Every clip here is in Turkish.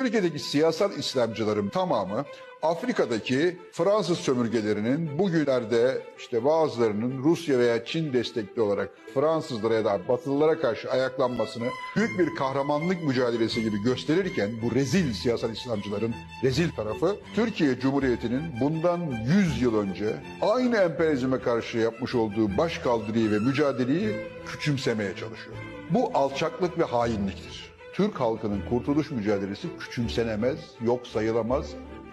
Türkiye'deki siyasal İslamcıların tamamı Afrika'daki Fransız sömürgelerinin bugünlerde işte bazılarının Rusya veya Çin destekli olarak Fransızlara ya da Batılılara karşı ayaklanmasını büyük bir kahramanlık mücadelesi gibi gösterirken bu rezil siyasal İslamcıların rezil tarafı Türkiye Cumhuriyeti'nin bundan 100 yıl önce aynı emperyalizme karşı yapmış olduğu başkaldırıyı ve mücadeleyi küçümsemeye çalışıyor. Bu alçaklık ve hainliktir. Türk halkının kurtuluş mücadelesi küçümsenemez, yok sayılamaz,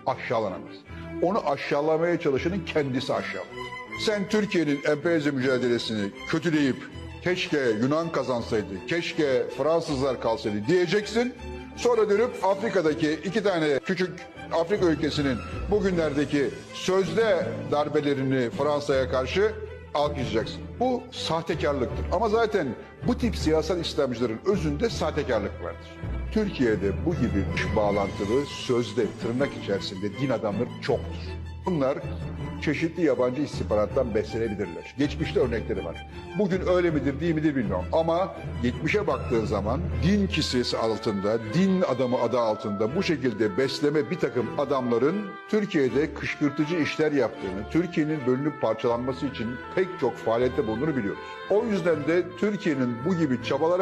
aşağılanamaz. Onu aşağılamaya çalışanın kendisi aşağılanır. Sen Türkiye'nin emperyalizm mücadelesini kötüleyip keşke Yunan kazansaydı, keşke Fransızlar kalsaydı diyeceksin. Sonra dönüp Afrika'daki iki tane küçük Afrika ülkesinin bugünlerdeki sözde darbelerini Fransa'ya karşı alkışlayacaksın. Bu sahtekarlıktır. Ama zaten bu tip siyasal İslamcıların özünde sahtekarlık vardır. Türkiye'de bu gibi dış bağlantılı sözde tırnak içerisinde din adamları çoktur. Bunlar çeşitli yabancı istihbarattan beslenebilirler. Geçmişte örnekleri var. Bugün öyle midir değil midir bilmiyorum. Ama geçmişe baktığın zaman din kisvesi altında, din adamı adı altında bu şekilde besleme bir takım adamların Türkiye'de kışkırtıcı işler yaptığını, Türkiye'nin bölünüp parçalanması için pek çok faaliyette bulunduğunu biliyoruz. O yüzden de Türkiye'nin bu gibi çabalara